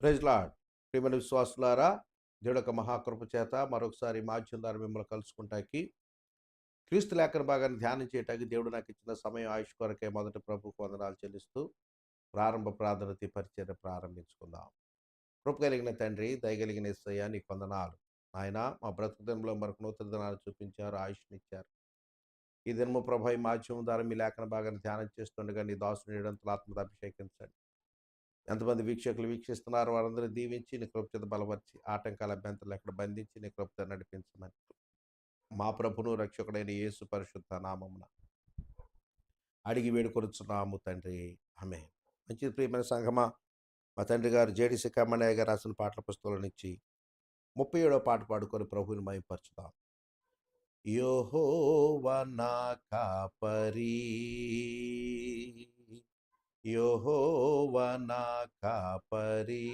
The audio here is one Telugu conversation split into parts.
ప్రజలాడ్ ప్రియమైన విశ్వాసులారా దేవుడు యొక్క మహాకృప చేత మరొకసారి మాధ్యం ద్వారా మిమ్మల్ని కలుసుకుంటాకి క్రీస్తు లేఖన భాగాన్ని ధ్యానం చేయటానికి దేవుడు నాకు ఇచ్చిన సమయం ఆయుష్ కొరకే మొదటి ప్రభు వందనాలు చెల్లిస్తూ ప్రారంభ ప్రార్థనతి పరిచయం ప్రారంభించుకుందాం. కృప కలిగిన తండ్రి దయగలిగిన ఇస్తయ్య నీకు వందనాలు. ఆయన మా బ్రతుకు దినంలో మరొక నూతన దినాలు చూపించారు ఆయుష్నిచ్చారు. ఈ దినము ప్రభు ఈ మాధ్యమం ద్వారా మీ లేఖన భాగాన్ని ధ్యానం చేస్తుండగా నీ దాసుని ఏడంతల అభిషేకించండి. ఎంతమంది వీక్షకులు వీక్షిస్తున్నారు వారందరూ దీవించి నీ కృపచేత బలపరిచి ఆటంకాల అభ్యంతరాలు ఎక్కడ బంధించి నీ కృపతో నడిపించమని. మా ప్రభును రక్షకుడైన యేసు పరిశుద్ధ నామమున అడిగి వేడుకొరుచున్నాము తండ్రి. ఆమె మంచి ప్రియమైన సంఘమా మా తండ్రి గారు జేడిసి కమ్మనయ్య గారు రాసిన పాటల పుస్తకాల నుంచి ముప్పై ఏడో పాట పాడుకొని ప్రభువుని మయంపరచుదాం యోహోవా నా కాపరీ. యెహోవా నా కాపరి.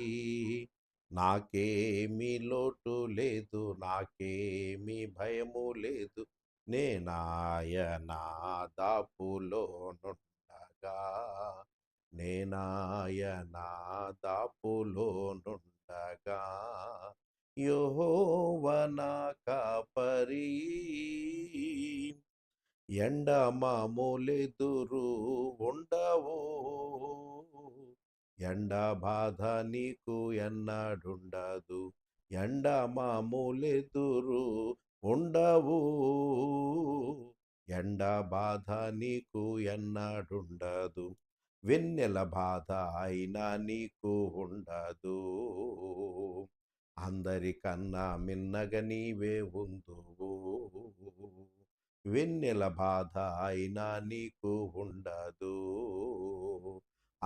నాకేమీ లోటు లేదు నాకేమి భయము లేదు. నేనాయన దాపులో నుండగా నేనాయన దాపులో నుండగా కాపరి. ఎండ మామూలెదురు ఉండవు ఎండ బాధ నీకు ఎన్నడుండదు. ఎండ మామూలెదురు ఉండవు. ఎండ బాధ నీకు ఎన్నడుండదు. వెన్నెల బాధ అయినా నీకు ఉండదు. అందరికన్నా మిన్నగ నీవే ఉందువు. వెన్నెల బాధ అయినా నీకు ఉండదు.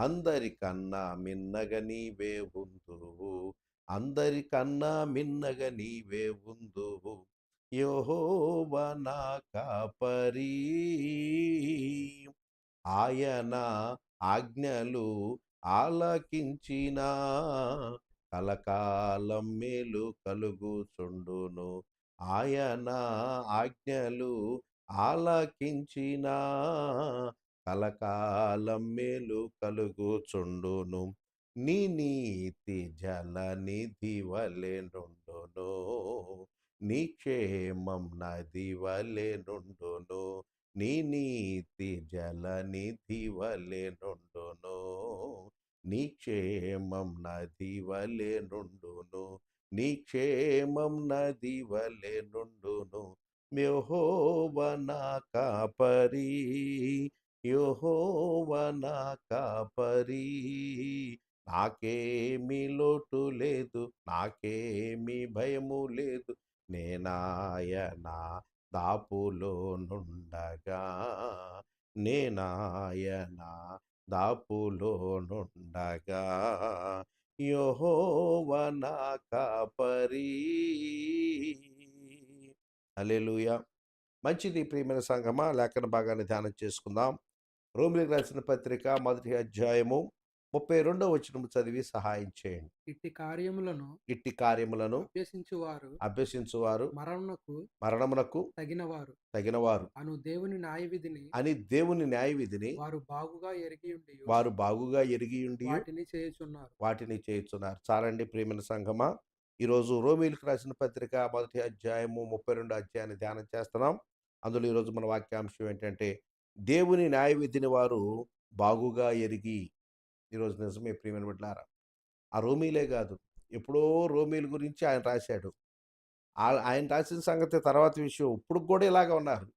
అందరికన్నా మిన్నగ నీవే ఉందువు. అందరికన్నా మిన్నగ నీవే ఉందువు. యెహోవ నా కాపరి. ఆయన ఆజ్ఞలు ఆలకించిన కలకాలం మేలు కలుగుచుండును. ఆయన ఆజ్ఞలు ఆలకించిన కలకాలం మేలు కలుగుచుండును నీ నీతి జల నిధి వలె నుండును. నీ క్షేమం నది వలె నుండును. నీ నీతి జల నిధి వలె నుండును. నీ క్షేమం నది వలె నుండును. నీ క్షేమం నది వలె నుండును. యెహోవ నా కాపరి. యహోవనా కాపరి. నాకేమీ లోటు లేదు నాకేమీ భయము లేదు. నేనాయన దాపులో నుండగా. నేనాయన దాపులో నుండగా. యోహోవనా కాపరి. హల్లెలూయా. మంచిది ప్రియమైన సంగమా లేఖన భాగాన్ని ధ్యానం చేసుకుందాం. రోమిలికి రాసిన పత్రిక మొదటి అధ్యాయము ముప్పై రెండో వచనము చదివి సహాయం చేయండి. ఇట్టి కార్యములను ఇట్టి కార్యములను అభ్యసించువారు అభ్యసించువారు మరణమునకు మరణమునకు తగినవారు. తగినవారు. అను దేవుని న్యాయ విధిని అని దేవుని న్యాయ విధిని వారు బాగుగా ఎరిగి ఉండి వారు బాగుగా ఎరిగి ఉండి వాటిని చేయుచున్నారు. వాటిని చేయుచున్నారు. చాలండి ప్రేమిన సంఘమా ఈరోజు రోమిలకు రాసిన పత్రిక మొదటి అధ్యాయము ముప్పై రెండు అధ్యాయాన్ని ధ్యానం చేస్తున్నాం. అందులో ఈరోజు మన వాక్యాంశం ఏంటంటే దేవుని న్యాయ విధిని వారు బాగుగా ఎరిగి ఈరోజు నిజమే ప్రియమైన బిడ్డారా ఆ రోమీలే కాదు ఎప్పుడో రోమీల గురించి ఆయన రాశాడు. ఆ- ఆయన రాసిన సంగతి తర్వాత విషయం. ఇప్పుడు కూడా ఇలాగ ఉన్నారు.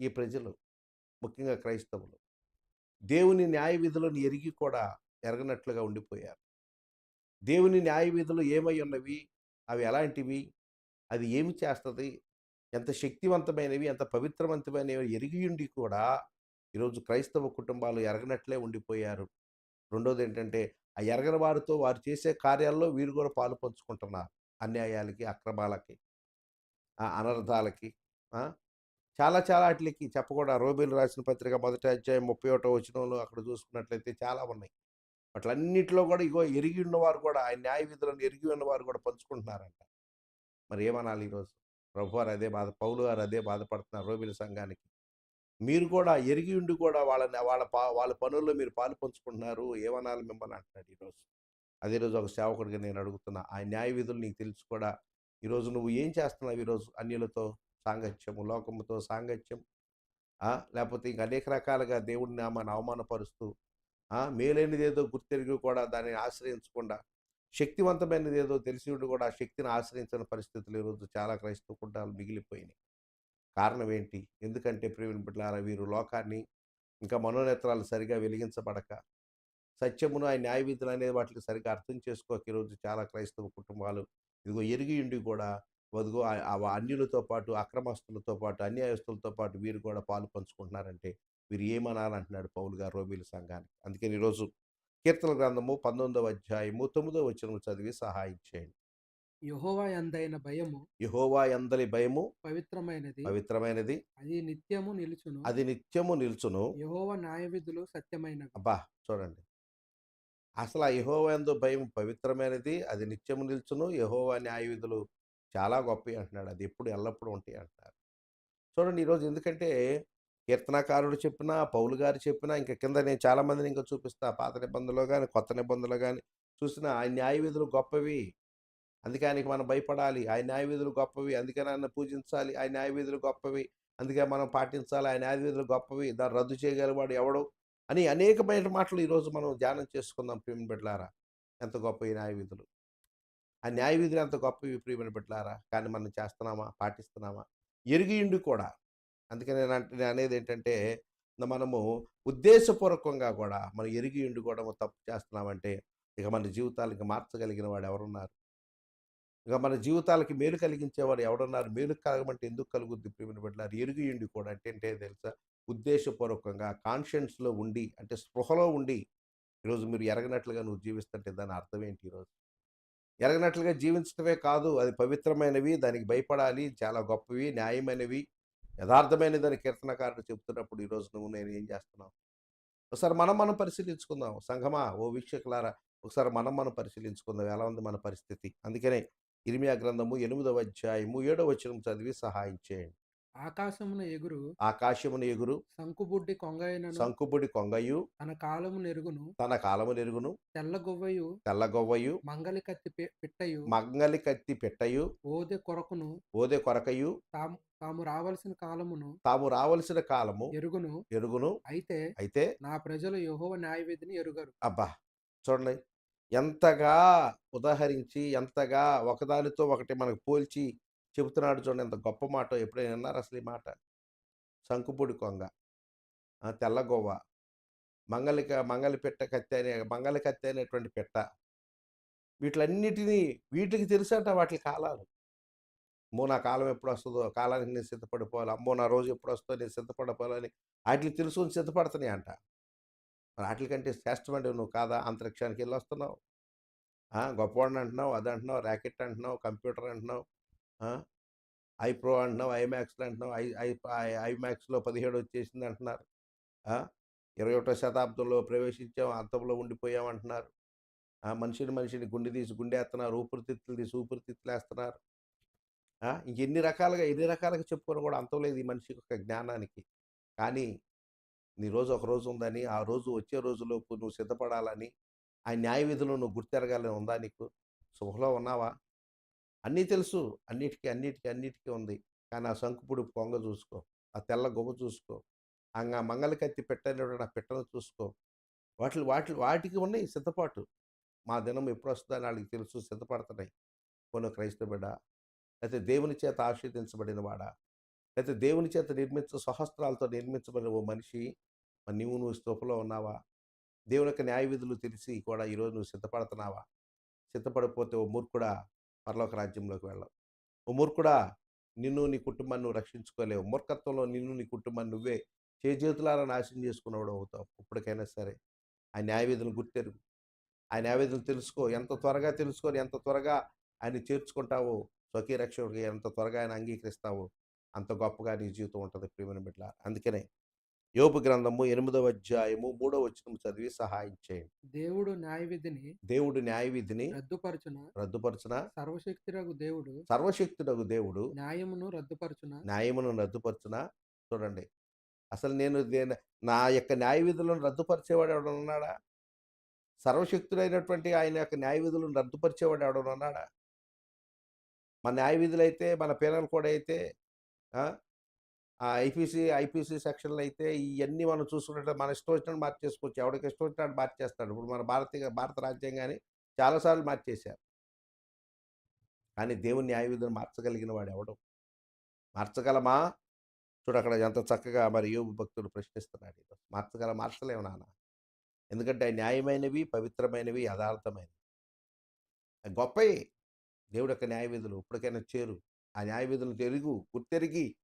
ఈ ప్రజలు ముఖ్యంగా క్రైస్తవులు. దేవుని న్యాయ విధులను ఎరిగి కూడా ఎరగనట్లుగా ఉండిపోయారు. దేవుని న్యాయ విధులు ఏమై ఉన్నవి? అవి ఎలాంటివి? అది ఏమి చేస్తుంది? ఎంత శక్తివంతమైనవి ఎంత పవిత్రవంతమైనవి ఎరిగి ఉండి కూడా ఈరోజు క్రైస్తవ కుటుంబాలు ఎరగనట్లే ఉండిపోయారు. రెండోది ఏంటంటే ఆ ఎరగని వారితో వారు చేసే కార్యాల్లో వీరు కూడా పాలు పంచుకుంటున్నారు అన్యాయాలకి అక్రమాలకి అనర్థాలకి చాలా చాలా వాటికి చెప్పకుండా రోబిల్ రాసిన పత్రిక మొదటి అధ్యాయం ముప్పై ఒకటో వచనంలో అక్కడ చూసుకున్నట్లయితే చాలా ఉన్నాయి. వాటిలన్నింటిలో కూడా ఇగో ఎరిగి ఉన్నవారు కూడా ఆ న్యాయ విధులను ఎరిగి ఉన్నవారు కూడా పంచుకుంటున్నారంట. మరి ఏమనాలి ఈరోజు? ప్రభువారు అదే బాధ పౌలు గారు అదే బాధపడుతున్నారు రోబిల సంఘానికి. మీరు కూడా ఎరిగి ఉండి కూడా వాళ్ళని వాళ్ళ పా వాళ్ళ పనుల్లో మీరు పాలు పంచుకుంటున్నారు ఏమనాలి మిమ్మల్ని అంటున్నాడు ఈరోజు. అదే రోజు ఒక సేవకుడిగా నేను అడుగుతున్నా ఆ న్యాయ విధులు నీకు తెలుసు కూడా ఈరోజు నువ్వు ఏం చేస్తున్నావు ఈరోజు అన్యులతో సాంగత్యము లోకముతో సాంగత్యం? లేకపోతే ఇంక అనేక రకాలుగా దేవుడిని నామాన్ని అవమానపరుస్తూ మేలైనదేదో మేలైనది ఏదో గుర్తెరిగి కూడా దానిని ఆశ్రయించకుండా శక్తివంతమైనది ఏదో తెలిసి ఉండి కూడా ఆ శక్తిని ఆశ్రయించిన పరిస్థితులు ఈరోజు చాలా క్రైస్తవ కుటుంబాలు మిగిలిపోయినాయి. కారణం ఏంటి? ఎందుకంటే ప్రేమిని బిడ్డలారా వీరు లోకాన్ని ఇంకా మనోనేత్రాలు సరిగా వెలిగించబడక సత్యమును ఆ న్యాయ విధులు అనేది వాటిని సరిగా అర్థం చేసుకోక ఈరోజు చాలా క్రైస్తవ కుటుంబాలు ఇదిగో ఎరిగి ఉండి కూడా వదిగో అన్యులతో పాటు అక్రమస్తులతో పాటు అన్యాయస్తులతో పాటు వీరు కూడా పాలు పంచుకుంటున్నారంటే వీరు ఏమనాలంటున్నాడు పౌలు గారు రోమిల సంఘానికి? అందుకని ఈరోజు కీర్తన గ్రంథము పంతొమ్మిదవ అధ్యాయము తొమ్మిదవ వచనం చదివి సహాయం చేయండి. యెహోవా యందైన భయము యహోవా ఎందలి భయము పవిత్రమైనది. పవిత్రమైనది. అది నిత్యము నిలుచును. అది నిత్యము నిల్చును. యెహోవా న్యాయ విధులు సత్యమైనవి. అబ్బా! చూడండి. అసలు ఆ యహోవా ఎందు భయం పవిత్రమైనది అది నిత్యము నిల్చును. యహోవా న్యాయ విధులు చాలా గొప్పవి అంటున్నాడు. అది ఎప్పుడు ఎల్లప్పుడూ ఉంటాయి అంటున్నారు. చూడండి ఈరోజు ఎందుకంటే కీర్తనాకారుడు చెప్పినా పౌలు గారు చెప్పినా ఇంకా కింద నేను చాలా మందిని ఇంకా చూపిస్తా. పాత నిబంధనలో కానీ కొత్త నిబంధనలో కానీ చూసినా ఆ న్యాయ విధులు గొప్పవి. అందుకే ఆయనకి మనం భయపడాలి. ఆ న్యాయ విధులు గొప్పవి. అందుకే నన్ను పూజించాలి. ఆ న్యాయ విధులు గొప్పవి. అందుకే మనం పాటించాలి. ఆ న్యాయ విధులు గొప్పవి. దాన్ని రద్దు చేయగలవాడు ఎవడు? అని అనేకమైన మాటలు ఈరోజు మనం ధ్యానం చేసుకుందాం ప్రియమైన బిడ్డలారా. ఎంత గొప్ప ఈ న్యాయ విధులు ఆ న్యాయ విధులు ఎంత గొప్పవి ప్రియమైన బిడ్డలారా? కానీ మనం చేస్తున్నామా? పాటిస్తున్నామా? ఎరిగియుండి కూడా అందుకని నేను అంటే నేను అనేది ఏంటంటే మనము ఉద్దేశపూర్వకంగా కూడా మనం ఎరిగియుండి కూడా తప్పు చేస్తున్నామంటే ఇక మన జీవితాలకి మార్చగలిగిన వాడు ఎవరున్నారు? ఇక మన జీవితాలకి మేలు కలిగించేవాడు ఎవడున్నారు? మేలు కలగమంటే ఎందుకు కలుగుద్ది ప్రేమిని పెట్టినారు ఎరుగు ఉండి కూడా అంటే అంటే తెలుసా? ఉద్దేశపూర్వకంగా కాన్షియన్స్లో ఉండి అంటే స్పృహలో ఉండి ఈరోజు మీరు ఎరగనట్లుగా నువ్వు జీవిస్తుంటే దాని అర్థం ఏంటి ఈరోజు? ఎరగనట్లుగా జీవించడమే కాదు అది పవిత్రమైనవి దానికి భయపడాలి చాలా గొప్పవి న్యాయమైనవి యథార్థమైనదని కీర్తనకారుడు చెప్తున్నప్పుడు ఈరోజు నువ్వు నేను ఏం చేస్తున్నావు? ఒకసారి మనం మనం పరిశీలించుకుందాం. సంఘమా ఓ వీక్షకులారా ఒకసారి మనం మనం పరిశీలించుకుందాం. ఎలా ఉంది మన పరిస్థితి? అందుకనే ఇరిమియా గ్రంథము ఎనిమిదవ అధ్యాయము ఏడవ వచనం చదివి సహాయం చేయండి. ఆకాశమున ఎగురు ఆకాశమును ఎగురు సంకుబుడ్డి కొంగైనను సంకుబుడి కొంగయు తన కాలము నెరుగును తన కాలము నెరుగును తెల్లగొవ్వయు తెల్లగొవ్వయు మంగలి కత్తి పిట్టయు మంగలి కత్తి పెట్టయు ఓదె కొరకును ఓదె కొరకయు తాము రావలసిన కాలమును తాము రావలసిన కాలము ఎరుగును. ఎరుగును. అయితే అయితే నా ప్రజలు యెహోవా న్యాయ విధిని ఎరుగరు. అబ్బా! చూడండి. ఎంతగా ఉదాహరించి ఎంతగా ఒకదానితో ఒకటి మనకు పోల్చి చెబుతున్నాడు చూడండి. ఎంత గొప్ప మాట ఎప్పుడైనా విన్నారు అసలు ఈ మాట? శంకుపూడి కొంగ ఆ, తెల్లగొవ్వ మంగళి మంగళి పెట్ట కత్తి అనే మంగళి కత్తి అనేటువంటి పెట్ట. వీటిలన్నిటినీ వీటికి తెలుసంట వాటి కాలాలు. అమ్మో! నా కాలం ఎప్పుడు వస్తుందో కాలానికి నేను సిద్ధపడిపోవాలి. అమ్మో! నా రోజు ఎప్పుడు వస్తుందో నేను సిద్ధపడిపోవాలని వాటికి తెలుసుకొని సిద్ధపడుతున్నాయి అంట మరి వాటికంటే శ్రేష్టమంటే నువ్వు కాదా? అంతరిక్షానికి వెళ్ళి వస్తున్నావు గొప్పవాడిని అంటున్నావు అది అంటున్నావు ర్యాకెట్ అంటున్నావు కంప్యూటర్ అంటున్నావు ఐప్రో ఐ ప్రో అంటున్నావు ఐమాక్స్లో అంటున్నావు ఐ ఐ ఐమాక్స్లో పదిహేడు వచ్చేసింది అంటున్నారు. ఇరవై ఒకటో శతాబ్దంలో ప్రవేశించాం అంతంలో ఉండిపోయాం అంటున్నారు. మనిషిని మనిషిని గుండె తీసి గుండె వేస్తున్నారు ఊపిరితిత్తులు తీసి ఊపిరితిత్తులు వేస్తున్నారు ఎన్ని రకాలుగా ఎన్ని రకాలుగా చెప్పుకొని కూడా అంతం లేదు ఈ మనిషి యొక్క జ్ఞానానికి. కానీ నీ రోజు ఒక రోజు ఉందని ఆ రోజు వచ్చే రోజులోపు నువ్వు సిద్ధపడాలని ఆ న్యాయ విధులు నువ్వు గుర్తెరగాలని ఉందా నీకు? శుభలో ఉన్నావా? అన్నీ తెలుసు. అన్నిటికీ అన్నిటికీ అన్నిటికీ ఉంది. కానీ ఆ శంకుపుడు పొంగ చూసుకో. ఆ తెల్ల గొప్ప చూసుకో. అంగా మంగళకత్తి పెట్టని ఆ పెట్టను చూసుకో. వాటి వాటి వాటికి ఉన్నాయి సిద్ధపాటు. మా దినం ఎప్పుడు వస్తుందని వాళ్ళకి తెలుసు. సిద్ధపడుతున్నాయి. కొన్ని క్రైస్తవ బిడ్డ అయితే దేవుని చేత ఆశీర్దించబడిన వాడా? అయితే దేవుని చేత నిర్మించ సహస్రాలతో నిర్మించబడిన ఓ మనిషి? మరి నువ్వు స్థూపలో ఉన్నావా? దేవుని యొక్క న్యాయ విధులు తెలిసి కూడా ఈరోజు నువ్వు సిద్ధపడుతున్నావా? సిద్ధపడిపోతే ఓ మూర్ఖుడా పరలోక రాజ్యంలోకి వెళ్ళవు. ఓ మూర్ఖుడా నిన్ను నీ కుటుంబాన్ని నువ్వు రక్షించుకోలేవు. మూర్ఖత్వంలో నిన్ను నీ కుటుంబాన్ని నువ్వే చేజేతులారా నాశనం చేసుకున్నవాడు అవుతావు ఇప్పటికైనా సరే. ఆ న్యాయ గుర్తెరుగు. ఆ న్యాయ తెలుసుకో. ఎంత త్వరగా తెలుసుకొని ఎంత త్వరగా ఆయన చేర్చుకుంటావో స్వకీయ రక్షకుడిగా ఎంత త్వరగా ఆయన అంగీకరిస్తావో అంత గొప్పగా నీ జీవితం ఉంటుంది ప్రియమైన బిడ్డ అందుకనే యోపు గ్రంథము ఎనిమిదవ అధ్యాయము మూడవ వచనం చదివి సహాయం చేయండి. దేవుడు న్యాయ విధిని దేవుడు న్యాయ విధిని రద్దుపరచున? రద్దుపరచున? సర్వశక్తిరగు దేవుడు సర్వశక్తుడగు దేవుడు న్యాయమును రద్దుపరచున? న్యాయమును రద్దుపరచున? చూడండి. అసలు నేను దేని- నా యొక్క న్యాయ విధులను రద్దుపరిచేవాడు ఎవడు ఉన్నాడా? సర్వశక్తుడైనటువంటి ఆయన యొక్క న్యాయ విధులను రద్దుపరిచేవాడు ఎవడన్నా ఉన్నాడా? మన న్యాయ విధులైతే మన పీనల్ కోడ్ అయితే ఆ, ఐపీసీ ఐపీసీ సెక్షన్లు అయితే ఇవన్నీ మనం చూసుకున్నట్టు మన ఇష్టం వచ్చినట్టు మార్చేసుకోవచ్చు. ఎవడికి ఇష్టం వచ్చినట్టు మార్చేస్తాడు. ఇప్పుడు మన భారతీయ భారత రాజ్యాంగాన్ని చాలాసార్లు మార్చేశారు. కానీ దేవుని న్యాయ విధులను మార్చగలిగిన వాడు ఎవడు మార్చగలమా? చూడు అక్కడ ఎంత చక్కగా మరి యోగు భక్తుడు ప్రశ్నిస్తున్నాడు మార్చగల మార్చలేము నాన్న. ఎందుకంటే న్యాయమైనవి పవిత్రమైనవి యథార్థమైనవి. గొప్పయి. గొప్పవి దేవుడు యొక్క న్యాయవిధులు ఇప్పటికైనా చేరు. ఆ న్యాయవిధులు తెరుగు గుర్తెరిగి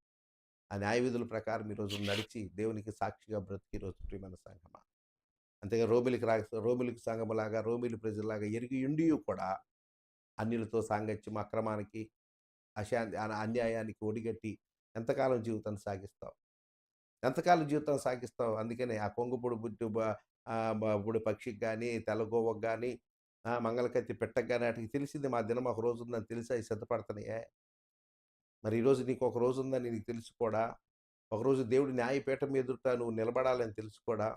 ఆ న్యాయవిధుల ప్రకారం ఈరోజు నడిచి దేవునికి సాక్షిగా బ్రతికి ఈరోజు ప్రియమైన సంఘమా. అంతేగా రోమిలికి రా రోమిలికి సంఘములాగా రోమిలి ప్రజలాగా ఎరిగి ఉండి కూడా అన్యులతో సాంగత్యం అక్రమానికి అశాంతి అన్యాయానికి ఒడిగట్టి ఎంతకాలం జీవితాన్ని సాగిస్తావు? ఎంతకాలం జీవితం సాగిస్తావు? అందుకనే ఆ కొంగుపొడి బుడ్డు బ- బుడి పక్షికి కానీ తెల్లగోవకు కానీ మంగళకత్తి పెట్టగానే కానీ వాటికి తెలిసింది మా దినం ఒక రోజు ఉందని తెలిసి అవి సిద్ధపడుతున్నాయే. మరి ఈరోజు నీకు ఒక రోజు ఉందని నీకు తెలుసు కూడా ఒకరోజు దేవుడి న్యాయపీఠం ఎదుట నువ్వు నిలబడాలని తెలుసు కూడా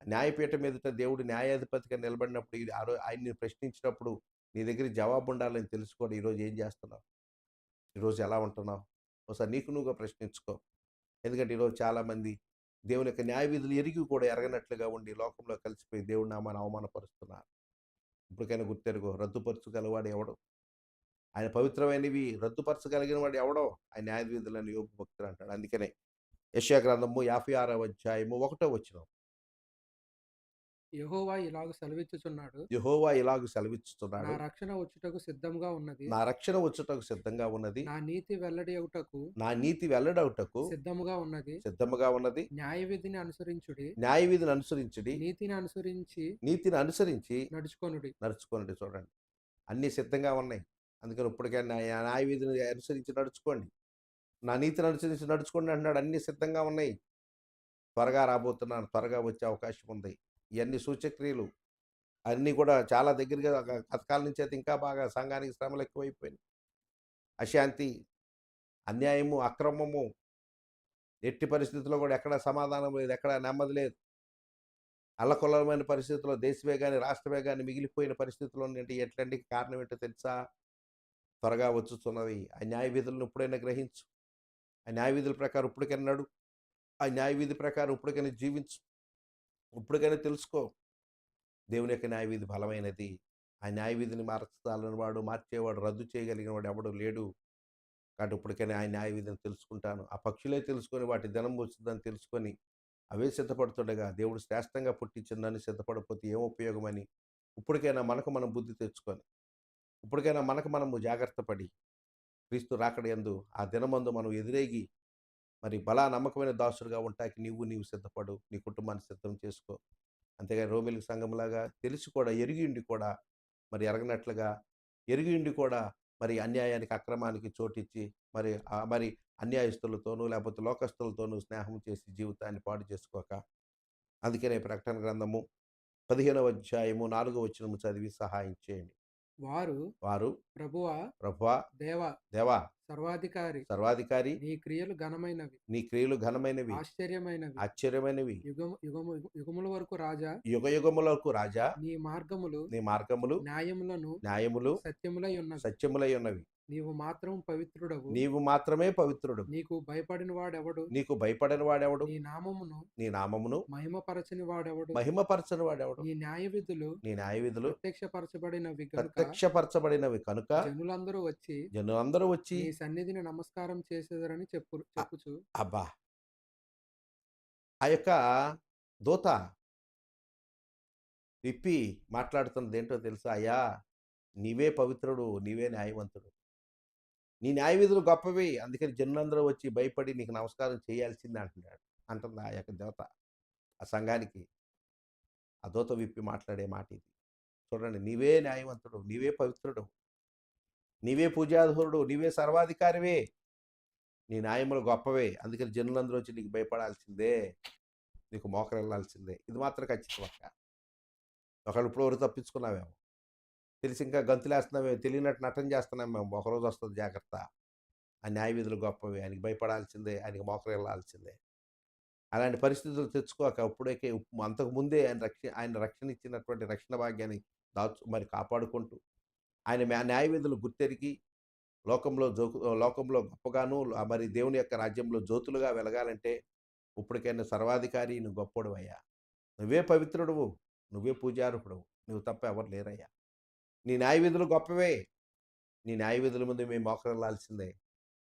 న్యాయపీఠం ఎదుట దేవుడు న్యాయాధిపతిగా నిలబడినప్పుడు ఆ రోజు ఆయన్ని ప్రశ్నించినప్పుడు నీ దగ్గర జవాబు ఉండాలని తెలుసుకోవడం ఈరోజు ఏం చేస్తున్నావు? ఈరోజు ఎలా ఉంటున్నావు? ఒకసారి నీకు నువ్వుగా ప్రశ్నించుకో. ఎందుకంటే ఈరోజు చాలామంది దేవుని యొక్క న్యాయ విధులు ఎరిగి కూడా ఎరగనట్లుగా ఉండి లోకంలో కలిసిపోయి దేవుడి నామాన్ని అవమానపరుస్తున్నారు. ఇప్పటికైనా గుర్తెరుగు. రద్దుపరచగలవాడు ఎవడు? ఆయన పవిత్రమైనవి రద్దుపరచగలిగిన వాడు ఎవడో? ఆయన న్యాయ యోగ భక్తులు అంటాడు. అందుకనే యశ్యా గ్రంథము యాభై ఆరవ అధ్యాయము ఒకటో వచ్చినాం యెహోవా ఇలాగ సెలవిచ్చుచున్నాడు. యహోవా ఇలాగ నా సెలవిస్తున్నాడు రక్షణ వచ్చుటకు సిద్ధంగా ఉన్నది. నా రక్షణ వచ్చుటకు సిద్ధంగా ఉన్నది. నా నీతి వెల్లడి అవుటకు నా నీతి వెల్లడవుటకు సిద్ధముగా ఉన్నది. సిద్ధముగా ఉన్నది. న్యాయ విధిని అనుసరించుడి. న్యాయ విధిని అనుసరించుడి. నీతిని అనుసరించి నీతిని అనుసరించి నడుచుకొనుడి. నడుచుకోండి చూడండి. అన్నీ సిద్ధంగా ఉన్నాయి. అందుకని ఇప్పటికైనా న్యాయ న్యాయ విధిని అనుసరించి నడుచుకోండి. నా నీతిని అనుసరించి నడుచుకోండి అంటున్నాడు. అన్నీ సిద్ధంగా ఉన్నాయి. త్వరగా రాబోతున్నాను. త్వరగా వచ్చే అవకాశం ఉంది. ఇవన్నీ సూచక్రియలు. అన్నీ కూడా చాలా దగ్గరగా కథకాల నుంచి అయితే ఇంకా బాగా సంఘానికి శ్రమలు ఎక్కువైపోయినాయి. అశాంతి అన్యాయము అక్రమము ఎట్టి పరిస్థితుల్లో కూడా ఎక్కడ సమాధానం లేదు ఎక్కడ నెమ్మది లేదు. అల్లకొల్లమైన పరిస్థితుల్లో దేశమే కానీ రాష్ట్రమే కానీ మిగిలిపోయిన పరిస్థితులు అంటే ఎట్లాంటి కారణం ఏంటో తెలుసా? త్వరగా వచ్చుతున్నది ఆ న్యాయ విధులను ఇప్పుడైనా గ్రహించు. ఆ న్యాయ విధుల ప్రకారం ఇప్పటికైనా నడు. ఆ న్యాయ విధి ప్రకారం ఇప్పటికైనా జీవించు. ఇప్పటికైనా తెలుసుకో. దేవుని యొక్క న్యాయవీధి బలమైనది. ఆ న్యాయవీధిని మార్చాలని వాడు మార్చేవాడు రద్దు చేయగలిగిన వాడు ఎవడు లేడు. కాబట్టి ఇప్పటికైనా ఆ న్యాయవీధిని తెలుసుకుంటాను. ఆ పక్షులే తెలుసుకొని వాటి దినం వచ్చిందని తెలుసుకొని అవే సిద్ధపడుతుండగా దేవుడు శ్రేష్టంగా పుట్టించిందని సిద్ధపడకపోతే ఏం ఉపయోగమని? ఇప్పటికైనా మనకు మనం బుద్ధి తెచ్చుకొని ఇప్పటికైనా మనకు మనము జాగ్రత్త పడి క్రీస్తు రాకడయందు ఆ దినమందు మనం ఎదురేగి మరి బలా నమ్మకమైన దాసుడుగా ఉంటాకి నీవు నీవు సిద్ధపడు నీ కుటుంబాన్ని సిద్ధం చేసుకో. అంతేగా రోమిలి సంఘంలాగా తెలిసి కూడా ఎరిగి ఉండి కూడా మరి ఎరగనట్లుగా ఎరిగి ఉండి కూడా మరి అన్యాయానికి అక్రమానికి చోటిచ్చి మరి ఆ మరి అన్యాయస్తులతోనూ లేకపోతే లోకస్తులతోనూ స్నేహం చేసి జీవితాన్ని పాడు చేసుకోక. అందుకనే ప్రకటన గ్రంథము పదిహేనవ అధ్యాయము నాలుగో వచనము చదివి సహాయం చేయండి. వారు వారు ప్రభువా ప్రభువా దేవా దేవా సర్వాధికారి. సర్వాధికారి. నీ క్రియలు ఘనమైనవి. నీ క్రియలు ఘనమైనవి. ఆశ్చర్యమైనవి. ఆశ్చర్యమైనవి. యుగము యుగము యుగముల వరకు రాజా. యుగ యుగములకు రాజా. నీ మార్గములు నీ మార్గములు న్యాయములను న్యాయములు సత్యములై ఉన్నవి. సత్యములై ఉన్నవి. నీవు మాత్రం పవిత్రుడవు. నీవు మాత్రమే పవిత్రుడు. నీకు భయపడిన వాడెవడు? నీకు భయపడని వాడెవడు? నీ నామమును నీ నామమును మహిమపరచని వాడెవడు? మహిమపరచని వాడెవడు? నీ న్యాయ విధులు నీ న్యాయ విధులు ప్రత్యక్షపరచబడినవి కనుక ప్రత్యక్షపరచబడినవి కనుక జనులందరూ వచ్చి జనులందరూ వచ్చి నీ సన్నిధిని నమస్కారం చేసేదరని చెప్పు చెప్పుచు. అబ్బా! ఆ యొక్క దూత విప్పి మాట్లాడుతున్నది ఏంటో తెలుసా? అయ్యా! నీవే పవిత్రుడు నీవే న్యాయవంతుడు. నీ న్యాయ విధులు గొప్పవి. అందుకని జనులందరూ వచ్చి భయపడి నీకు నమస్కారం చేయాల్సిందే అంటున్నాడు అంటుంది ఆ యొక్క దేవత ఆ సంఘానికి. ఆ దూత విప్పి మాట్లాడే మాట ఇది. చూడండి నీవే న్యాయవంతుడు నీవే పవిత్రుడు నీవే పూజాధురుడు నీవే సర్వాధికారివే. నీ న్యాయములు గొప్పవే. అందుకని జనులందరూ వచ్చి నీకు భయపడాల్సిందే. నీకు మోకరెళ్ళాల్సిందే ఇది మాత్రం ఖచ్చితం అక్క ఒకళ్ళు ఇప్పుడు ఎవరు తప్పించుకున్నావేమో. తెలిసి ఇంకా గంతులేస్తున్నామేమో తెలియనట్టు నటన చేస్తున్నాం మేము. ఒకరోజు వస్తుంది జాగ్రత్త. ఆ న్యాయ విధులు గొప్పవి. ఆయనకి భయపడాల్సిందే ఆయనకి మోకరెళ్ళాల్సిందే అలాంటి పరిస్థితులు తెచ్చుకోక అప్పుడేకే అంతకుముందే ఆయన రక్ష ఆయన రక్షణ ఇచ్చినటువంటి రక్షణ భాగ్యాన్ని దాచు మరి కాపాడుకుంటూ ఆయన మ్యా- న్యాయ విధులు గుర్తెరిగి లోకంలో జోకు లోకంలో గొప్పగాను మరి దేవుని యొక్క రాజ్యంలో జ్యోతులుగా వెలగాలంటే ఇప్పటికైనా సర్వాధికారి నువ్వు గొప్పడు అయ్యా నువ్వే పవిత్రుడువు. నువ్వే పూజారుడు నువ్వు తప్ప ఎవరు లేరయ్యా. నీ న్యాయ విధులు గొప్పవే నీ న్యాయ విధుల ముందు మేము మోకరిల్లాల్సిందే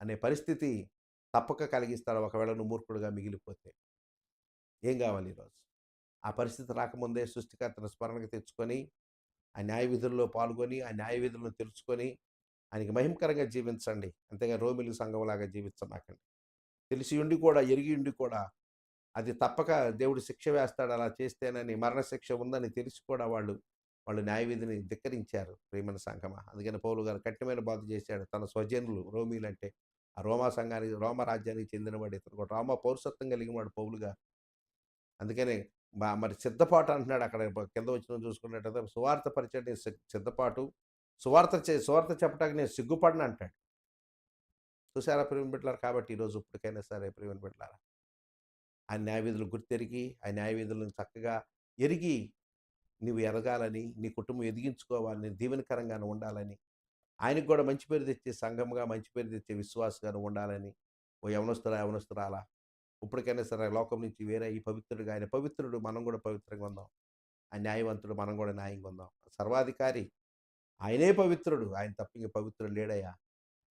అనే పరిస్థితి తప్పక కలిగిస్తాడు. ఒకవేళ నువ్వు మూర్ఖుడుగా మిగిలిపోతే. ఏం కావాలి ఈరోజు? ఆ పరిస్థితి రాకముందే సృష్టికర్తను స్మరణకు తెచ్చుకొని ఆ న్యాయ విధుల్లో పాల్గొని ఆ న్యాయ విధులను తెలుసుకొని ఆయనకి మహిమకరంగా జీవించండి. అంతేగా రోమిలి సంఘంలాగా జీవించమాకండి తెలిసి ఉండి కూడా ఎరిగి ఉండి కూడా అది తప్పక దేవుడు శిక్ష వేస్తాడు. అలా చేస్తేనని మరణశిక్ష ఉందని తెలిసి కూడా వాళ్ళు వాళ్ళు న్యాయవిధిని ధిక్కరించారు ప్రేమన సంఘమ. అందుకని పౌలు గారు కఠినమైన బాధ చేశాడు. తన స్వజనులు రోమీలంటే అంటే ఆ రోమా సంఘానికి రోమ రాజ్యానికి చెందినవాడు ఇతను కూడా. రోమ పౌరసత్వం కలిగిన వాడు పౌలు గారు. అందుకనే మా- మరి సిద్ధపాటు అంటున్నాడు అక్కడ కింద వచ్చిన చూసుకున్నట్టయితే సువార్త పరిచయం సిద్ధపాటు. సువార్త చే సువార్త చెప్పడానికి నేను సిగ్గుపడను అంటాడు. చూసారా ప్రేమ పెట్టారు కాబట్టి ఈరోజు ఇప్పటికైనా సరే ప్రేమ పెట్టారా ఆ న్యాయవిధులు గుర్తెరిగి ఆ న్యాయవిధులను చక్కగా ఎరిగి నువ్వు ఎదగాలని నీ కుటుంబం ఎదిగించుకోవాలని దీవెనకరంగాను ఉండాలని ఆయనకు కూడా మంచి పేరు తెచ్చే సంఘంగా మంచి పేరు తెచ్చే విశ్వాసంగాను ఉండాలని ఓ యవనస్తురా యవనస్తురాలా ఇప్పటికైనా సరే లోకం నుంచి వేరే ఈ పవిత్రుడుగా ఆయన పవిత్రుడు మనం కూడా పవిత్రంగా ఉందాం. ఆ న్యాయవంతుడు మనం కూడా న్యాయంగా ఉందాం. సర్వాధికారి ఆయనే పవిత్రుడు ఆయన తప్ప ఇంక పవిత్రుడు లేడయ్యా.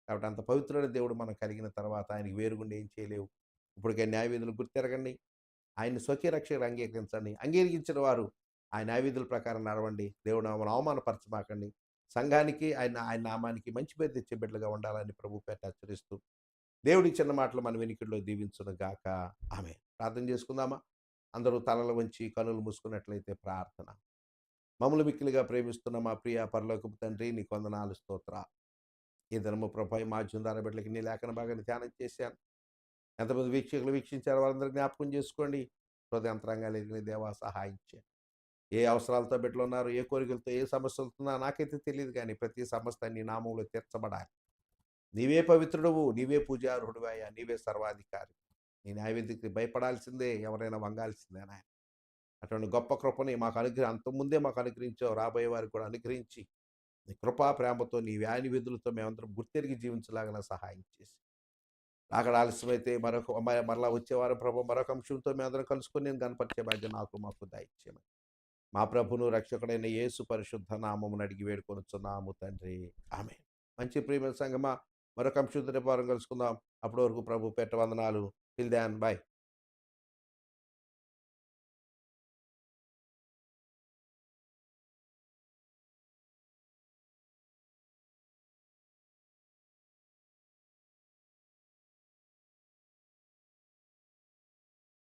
కాబట్టి అంత పవిత్రుడు దేవుడు మనం కలిగిన తర్వాత ఆయనకి వేరుగుండి ఏం చేయలేవు. ఇప్పటికే న్యాయవేదులు గుర్తిరగండి. గుర్తెరగండి ఆయన స్వకీయ రక్షణ అంగీకరించండి. అంగీకరించిన వారు ఆయన న్యాయ ప్రకారం నడవండి. దేవుడు నామను అవమానపరచమాకండి. సంఘానికి ఆయన ఆయన నామానికి మంచి పేరు తెచ్చే బిడ్డలుగా ఉండాలని ప్రభు పేట హెచ్చరిస్తూ దేవుడి చిన్న మాటలు మన వెనుకల్లో దీవించును గాక. ఆమె ప్రార్థన చేసుకుందామా? అందరూ తలలు వంచి కనులు మూసుకున్నట్లయితే ప్రార్థన. మమ్మల్ని మిక్కిలిగా ప్రేమిస్తున్న మా ప్రియ పరలోకపు తండ్రి నీ కొందనాలు స్తోత్ర. ఈ దినము ప్రభావ మా జుందార బిడ్డలకి నీ లేఖన భాగాన్ని ధ్యానం చేశాను. ఎంతమంది వీక్షకులు వీక్షించారు వారందరూ జ్ఞాపకం చేసుకోండి. హృదయంతరంగా ఎదిగిన దేవా సహాయించాను ఏ అవసరాలతో బిడ్డలు ఉన్నారు ఏ కోరికలతో ఏ సమస్య ఉన్నా నాకైతే తెలియదు కానీ ప్రతి సమస్య నీ నామంలో తీర్చబడాలి. నీవే పవిత్రుడువు నీవే పూజారుడు నీవే సర్వాధికారి. నీ న్యాయవేదికి భయపడాల్సిందే ఎవరైనా వంగాల్సిందే నాయన. అటువంటి గొప్ప కృపని మాకు అనుగ్రహం అంతకుముందే మాకు అనుగ్రహించావు రాబోయే వారికి కూడా అనుగ్రహించి నీ కృపా ప్రేమతో నీ వ్యాని విధులతో మేమందరం గుర్తెరిగి జీవించలాగా సహాయం చేసి. అక్కడ ఆలస్యమైతే మరొక మరలా వచ్చేవారు ప్రభు మరొక అంశంతో మేమందరం కలుసుకొని నేను కనపరిచే బాధ్యత నాకు మాకు దయచేయమని మా ప్రభును రక్షకుడైన యేసు పరిశుద్ధ నామమును అడిగి వేడుకొనుచున్నాము తండ్రి. ఆమె మంచి ప్రియమైన సంగమా మరొక అంశంతో రేపు వారం కలుసుకుందాం. అప్పటి వరకు ప్రభు పెట్ట వందనాలు. టిల్ దాన్ బాయ్